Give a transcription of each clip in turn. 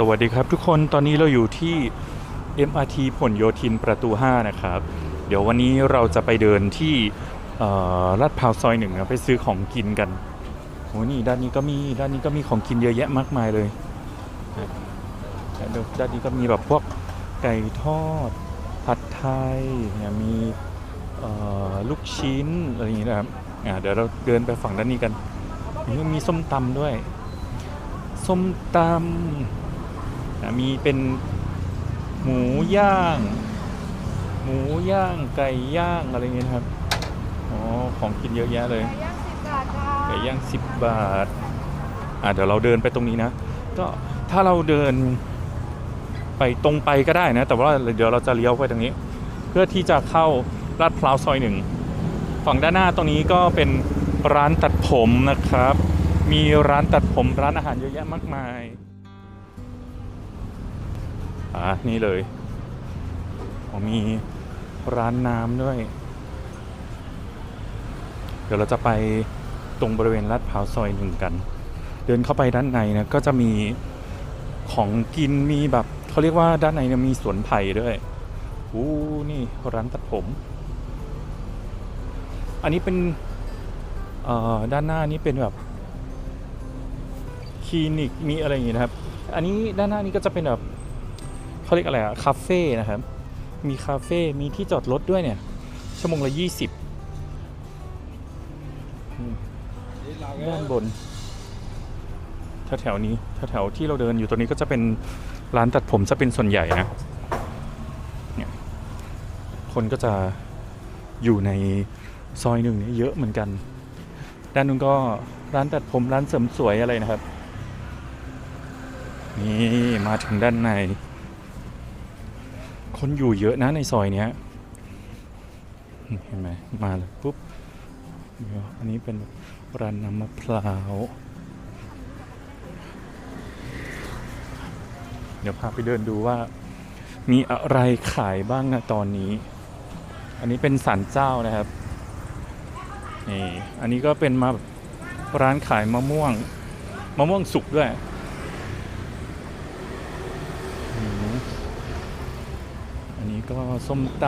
สวัสดีครับทุกคนตอนนี้เราอยู่ที่ MRT ผลโยธินประตู 5 นะครับ เดี๋ยววันนี้เราจะไปเดินที่ลาดพร้าวซอยหนึ่งนะไปซื้อของกินกันโหนี่ด้านนี้ก็มีด้านนี้ก็มีของกินเยอะแยะมากมายเลยด,ด้านนี้ก็มีแบบพวกไก่ทอด ผัดไทยเนี่ยมีลูกชิ้นอะไรอย่างเงี้ยนะครับเดี๋ยวเราเดินไปฝั่งด้านนี้กันนี่มีส้มตำด้วยส้มตำ อะมีเป็นหมูย่าง หมูย่างไก่ย่างอะไรเงี้ยนะครับอ๋อของกินเยอะแยะเลยไก่ย่างสิบบาทค่ะไก่ย่าง10บาทอะเดี๋ยวเราเดินไปตรงนี้นะก็ถ้าเราเดินไปตรงไปก็ได้นะ แต่ว่าเดี๋ยวเราจะเลี้ยวไปตรงนี้ เพื่อที่จะเข้าลาดพร้าวซอยหนึ่งฝั่งด้านหน้าตรงนี้ก็เป็นร้านตัดผมนะครับ มีร้านตัดผมร้านอาหารเยอะแยะมากมาย อะนี่เลยอ๋อมีร้านน้ำด้วย เดี๋ยวเราจะไปตรงบริเวณลาดพร้าวซอยหนึ่งกัน เดินเข้าไปด้านในนะก็จะมีของกินมีแบบเขาเรียกว่าด้านในเนี่ยมีสวนไผ่ด้วยอู้นี่ร้านตัดผม อันนี้เป็นด้านหน้านี่เป็นแบบคลินิกมีอะไรอย่างงี้นะครับ อันนี้ด้านหน้านี้ก็จะเป็นแบบ เขาเรียกอะไรอะคาเฟ่นะครับ มีคาเฟ่มีที่จอดรถด้วยเนี่ย ชั่วโมงละยี่สิบด้านบนแถวๆนี้แถวๆที่เราเดินอยู่ตรงนี้ก็จะเป็นร้านตัดผมจะเป็นส่วนใหญ่นะเนี่ยคนก็จะอยู่ในซอยหนึ่งนี่เยอะเหมือนกัน ด้านนู้นก็ร้านตัดผมร้านเสริมสวยอะไรนะครับ นี่มาถึงด้านใน คนอยู่เยอะนะในซอยเนี้ยเห็นไหมมาเลยปุ๊บเดี๋ยวอันนี้เป็นร้านน้ำมะพร้าว เดี๋ยวพาไปเดินดูว่า มีอะไรขายบ้างนะตอนนี้ อันนี้เป็นศาลเจ้านะครับนี่อันนี้ก็เป็นมาแบบร้านขายมะม่วง มะม่วงสุกด้วยอืมอันนี้ ก็ส้มต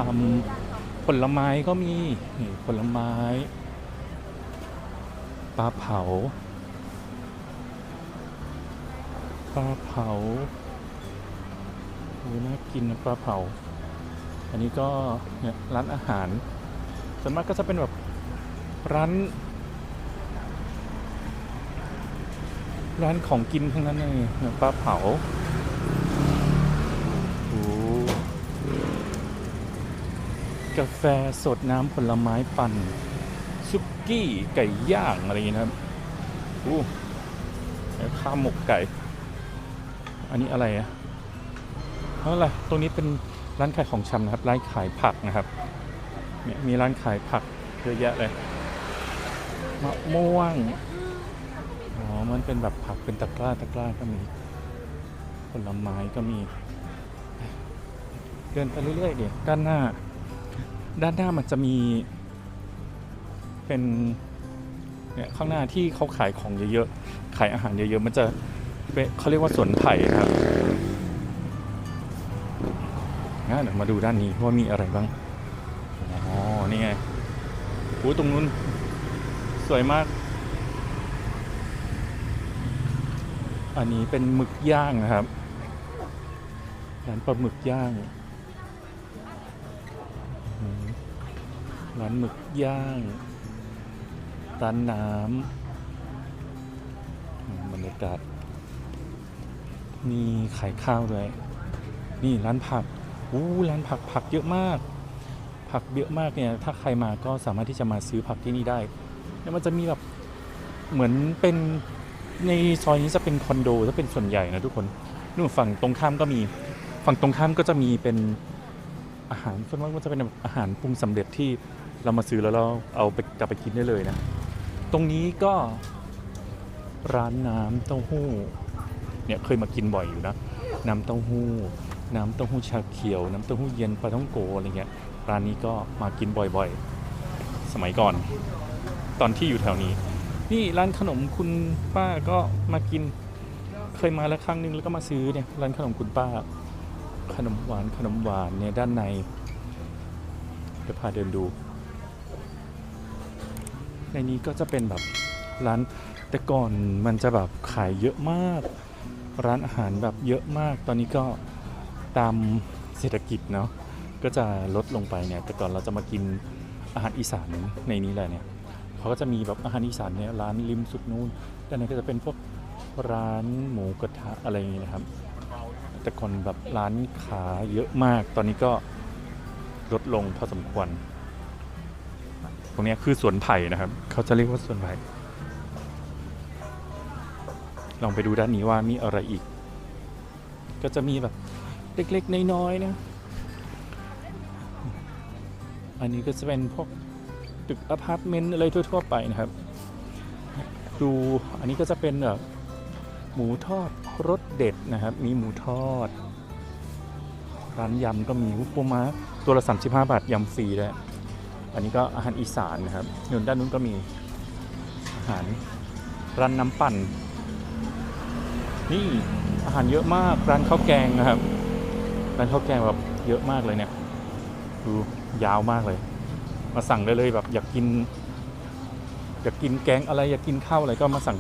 ำผลไม้ก็มีนี่ผลไม้ ปลาเผา ปลาเผาโอ้น่ากินนะปลาเผา อันนี้ก็เนี่ยร้านอาหารส่วนมากก็จะเป็นแบบร้านร้านของกินทั้งนั้นเลยเนี่ยปลาเผาโอ้ กาแฟสดน้ำผลไม้ปั่นซุกี้ไก่ย่างอะไรอย่างนี้นะครับอู้ข้าวหมกไก่ อันนี้อะไรอะอะไรตรงนี้เป็นร้านขายของชำนะครับ ร้านขายผักนะครับเนี่ยมีร้านขายผักเยอะแยะเลยมะม่วง อ๋อ มันเป็นแบบผักเป็นตะกร้าตะกร้าก็มี ผลไม้ก็มี เดินไปเรื่อยๆดี๋ยวด้านหน้า ด้านหน้ามันจะมี เป็นเนี่ยข้างหน้าที่เขาขายของเยอะๆ ขายอาหารเยอะๆ มันจะเป็นเขาเรียกว่าสวนไผ่ครับงั้นเดี๋ยวมาดูด้านนี้ว่ามีอะไรบ้าง อ๋อ นี่ไงโอ้ตรงนู้นสวยมาก อันนี้เป็นหมึกย่างนะครับร้านปลาหมึกย่าง ร้านหมึกย่างร้านน้ำบรรยากาศมีขายข้าวด้วย นี่ร้านผักอู้ร้านผักผักเยอะมาก ผักเยอะมากเนี่ยถ้าใครมาก็สามารถที่จะมาซื้อผักที่นี่ได้แล้วมันจะมีแบบเหมือนเป็นในซอยนี้จะเป็นคอนโดจะเป็นส่วนใหญ่นะทุกคนนู่นฝั่งตรงข้ามก็มี ฝั่งตรงข้ามก็จะมีเป็น อาหารส่วนมากก็จะเป็นแบบอาหารปรุงสำเร็จที่เรามาซื้อแล้วเราเอาไปกลับไปกินได้เลยนะ ตรงนี้ก็ร้านน้ำเต้าหู้เนี่ยเคยมากินบ่อยอยู่นะ น้ำเต้าหู้ น้ำเต้าหู้ชาเขียว น้ำเต้าหู้เย็นปลาท่องโกอะไรเงี้ยร้านนี้ก็มากินบ่อยๆ สมัยก่อน ตอนที่อยู่แถวนี้ นี่ร้านขนมคุณป้าก็มากินเคยมาแล้วครั้งหนึงแล้วก็มาซื้อเนี่ยร้านขนมคุณป้า ขนมหวานขนมหวานเนี่ยด้านในเดี๋ยวพาเดินดู ในนี้ก็จะเป็นแบบร้านแต่ก่อนมันจะแบบขายเยอะมาก ร้านอาหารแบบเยอะมาก ตอนนี้ก็ตามเศรษฐกิจเนาะก็จะลดลงไปเนี่ยแต่ก่อนเราจะมากินอาหารอีสานในนี้แหละเนี่ยเขาก็จะมีแบบอาหารอีสานเนี่ยร้านริมสุดนู้นด้านในก็จะเป็นพวกร้านหมูกระทะอะไรอย่างนี้นะครับ แต่ก่อนแบบร้านค้าเยอะมาก ตอนนี้ก็ลดลงพอสมควร ตรงนี้คือสวนไผ่นะครับ เขาจะเรียกว่าสวนไผ่ลองไปดูด้านนี้ว่ามีอะไรอีก ก็จะมีแบบเล็กๆน้อยๆนะ อันนี้ก็จะเป็นพวกตึกอพาร์ตเมนต์อะไรทั่ว ๆ ไปนะครับ ดูอันนี้ก็จะเป็นแบบหมูทอด รสเด็ดนะครับ มีหมูทอด ร้านยำก็มีวุ้ปูม้าตัวละ 35 บาทยำฟรีเลยอันนี้ก็อาหารอีสานนะครับเงินด้านนู้นก็มีอาหารร้านน้ำปั่น นี่อาหารเยอะมากร้านข้าวแกงนะครับร้านข้าวแกงแบบเยอะมากเลยเนี่ยดูยาวมากเลย มาสั่งได้เลยแบบอยากกิน อยากกินแกงอะไรอยากกินข้าวอะไรก็มาสั่ง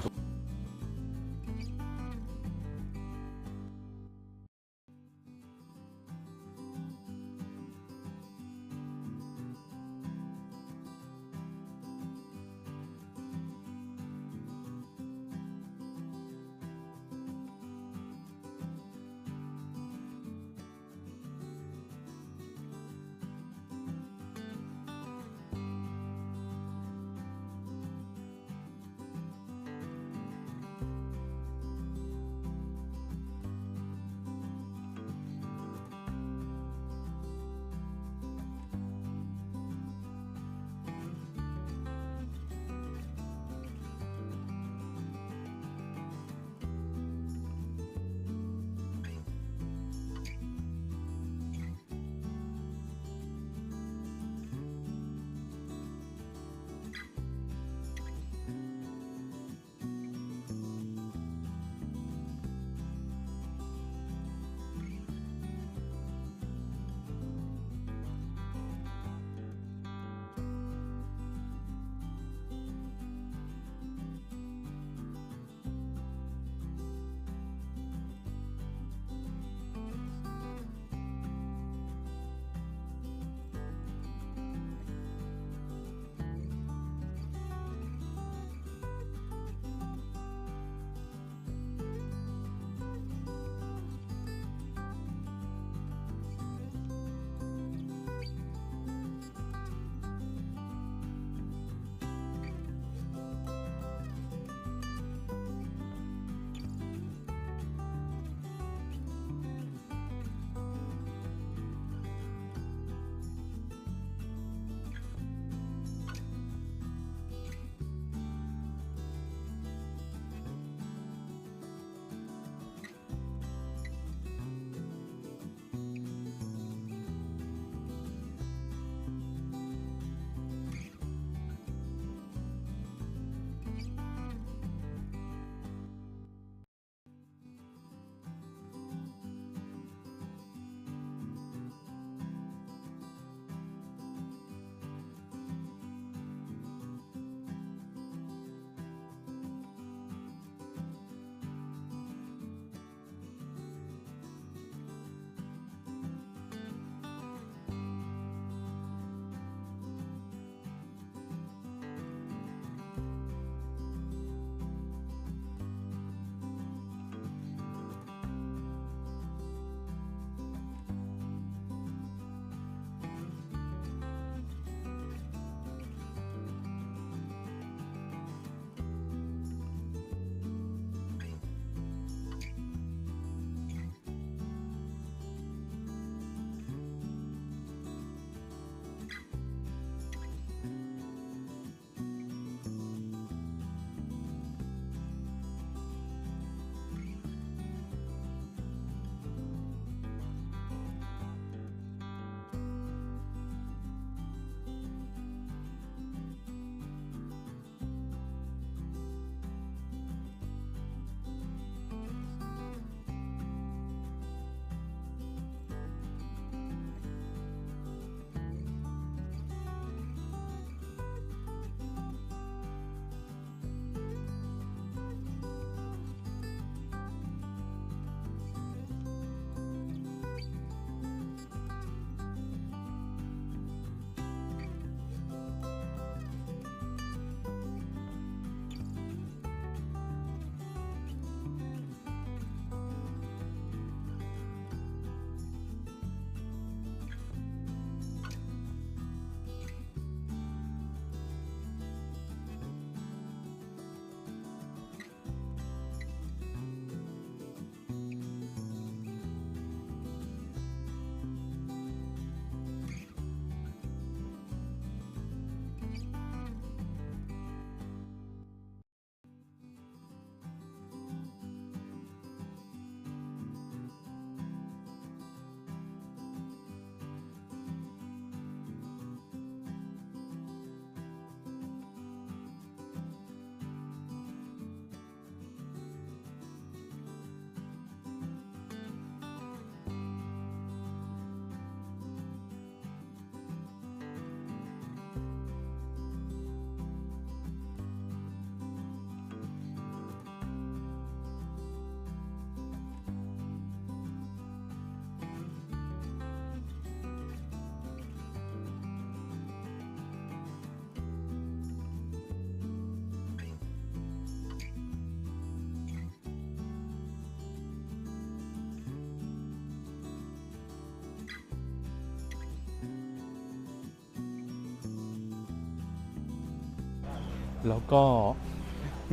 แล้วก็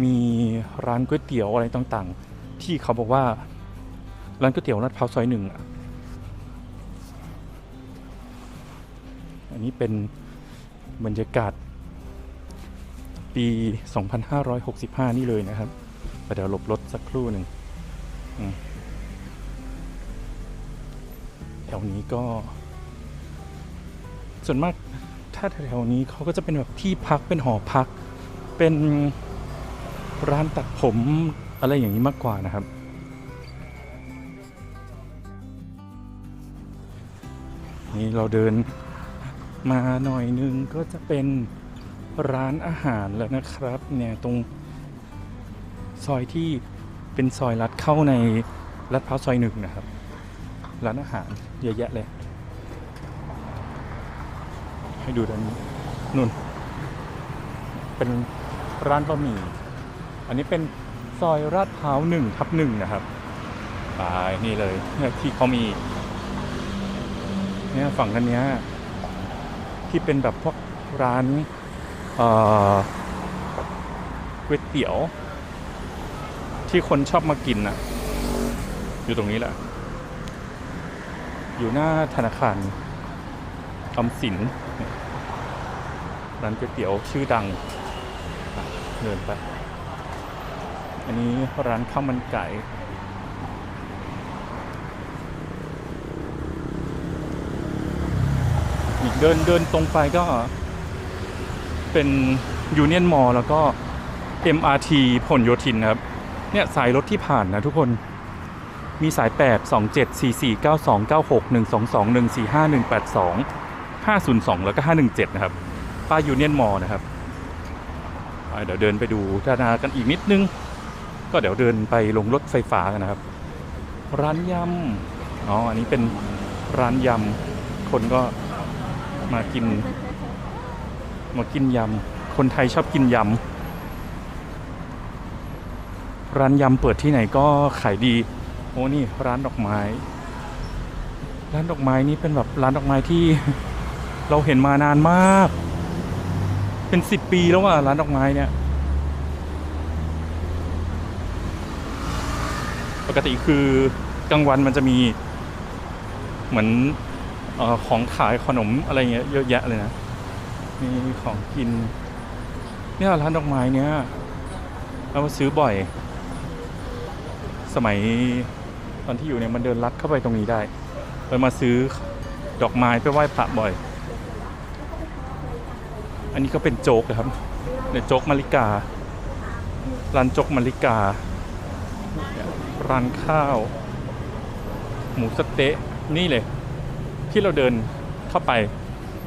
มีร้านก๋วยเตี๋ยวอะไรต่างๆ ที่เขาบอกว่าร้านก๋วยเตี๋ยวลาดพร้าวซอยหนึ่งอะอันนี้เป็นบรรยากาศปี 2565 นี่เลยนะครับเดี๋ยวหลบรถสักครู่หนึ่งแถวนี้ก็ ส่วนมากถ้าแถวนี้เขาก็จะเป็นแบบที่พักเป็นหอพัก เป็นร้านตัดผมอะไรอย่างนี้มากกว่านะครับ นี่เราเดินมาหน่อยนึงก็จะเป็นร้านอาหารแล้วนะครับ เนี่ยตรงซอยที่เป็นซอยลัดเข้าในลัดพร้าวซอยหนึ่งนะครับ ร้านอาหารเยอะแยะเลย ให้ดูด้านนี้นู่นเป็น ร้านบะหมี่ อันนี้เป็นซอยราดพร้าวหนึ่งทับหนึ่งนะครับไปนี่เลยนี่ยที่เขามี เนี่ยฝั่งด้นเนี้ยที่เป็นแบบพวกร้านก๋วยเตี๋ยว ที่คนชอบมากินน่ะอยู่ตรงนี้แหละ อยู่หน้าธนาคารออมสินร้านก๋วยเตี๋ยวชื่อดัง เดินไป อันนี้ร้านข้าวมันไก่อีกเดินเดินตรงไปก็เป็นยูเนียนมอลแล้วก็ MRT ผลโยธินครับ เนี่ยสายรถที่ผ่านนะทุกคนมีสาย 8 2 7 4 4 9 2 9 6 1 2 2 1 4 5 1 8 2 502 แล้วก็ 517 นะครับ ป้ายยูเนียนมอลนะครับ เดี๋ยวเดินไปดูด้านหน้ากันอีกนิดนึง ก็เดี๋ยวเดินไปลงรถไฟฟ้ากันนะครับ ร้านยำ อ๋อ อันนี้เป็นร้านยำ คนก็มากิน มากินยำ คนไทยชอบกินยำ ร้านยำเปิดที่ไหนก็ขายดี โอ้นี่ร้านดอกไม้ ร้านดอกไม้นี่เป็นแบบร้านดอกไม้ที่เราเห็นมานานมาก เป็นสิบปีแล้วว่ะร้านดอกไม้เนี่ย ปกติคือกลางวันมันจะมีเหมือนออของขายขนมอะไรเงี้ยเยอะแยะเลยนะ มีของกิน เนี่ยร้านดอกไม้เนี้ยเรามาซื้อบ่อย สมัยตอนที่อยู่เนี่ยมันเดินลัดเข้าไปตรงนี้ได้เรามาซื้อดอกไม้ไปไหว้พระบ่อย อันนี้ก็เป็นโจ๊กนะครับเนี่ยโจ๊กมาริกา ร้านโจ๊กมาริกา ร้านข้าว หมูสเต๊ะนี่เลย ที่เราเดินเข้าไป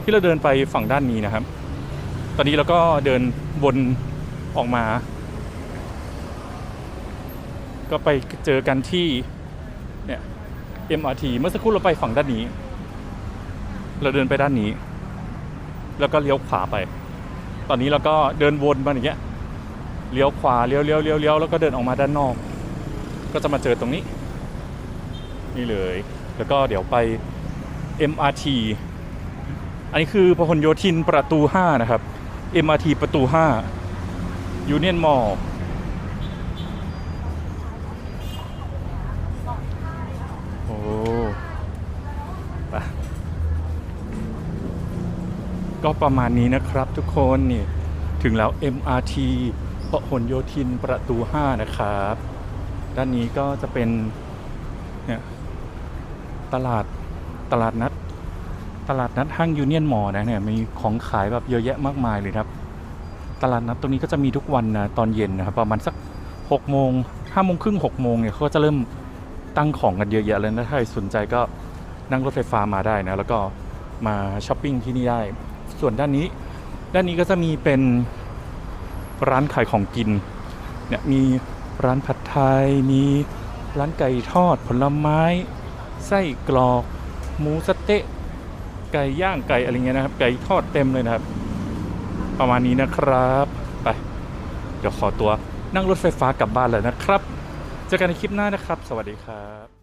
ที่เราเดินไปฝั่งด้านนี้นะครับ ตอนนี้เราก็เดินวนออกมา ก็ไปเจอกันที่เนี่ย MRT เมื่อสักครู่เราไปฝั่งด้านนี้ เราเดินไปด้านนี้ แล้วก็เลี้ยวขวาไป ตอนนี้เราก็เดินวนมาอย่างเงี้ยเลี้ยวขวาเลี้ยวเลี้ยวเลี้ยวเลี้ยวแล้วก็เดินออกมาด้านนอก ก็จะมาเจอตรงนี้ นี่เลย แล้วก็เดี๋ยวไป MRT อันนี้คือพหลโยธินประตู 5 นะครับ MRT ประตู 5 Union Mall ก็ประมาณนี้นะครับทุกคนนี่ถึงแล้ว MRT พหลโยธินประตู 5 นะครับ ด้านนี้ก็จะเป็นเนี่ยตลาดตลาดนัด ตลาดนัดห้างยูเนียนมอนะเนี่ยมีของขายแบบเยอะแยะมากมายเลยครับ ตลาดนัดตรงนี้ก็จะมีทุกวันนะตอนเย็นนะครับประมาณสัก6โมง5โมงครึ่ง6โมงเนี่ยเขาก็จะเริ่มตั้งของกันเยอะแยะเลยนะถ้าใครสนใจก็นั่งรถไฟฟ้ามาได้นะแล้วก็มาช้อปปิ้งที่นี่ได้ ส่วนด้านนี้ ด้านนี้ก็จะมีเป็นร้านขายของกิน เนี่ยมีร้านผัดไทย มีร้านไก่ทอด ผลไม้ ไส้กรอก หมูสเต๊ะ ไก่ย่างไก่อะไรเงี้ยนะครับ ไก่ทอดเต็มเลยนะครับ ประมาณนี้นะครับ ไป เดี๋ยวขอตัวนั่งรถไฟฟ้ากลับบ้านเลยนะครับ เจอกันในคลิปหน้านะครับ สวัสดีครับ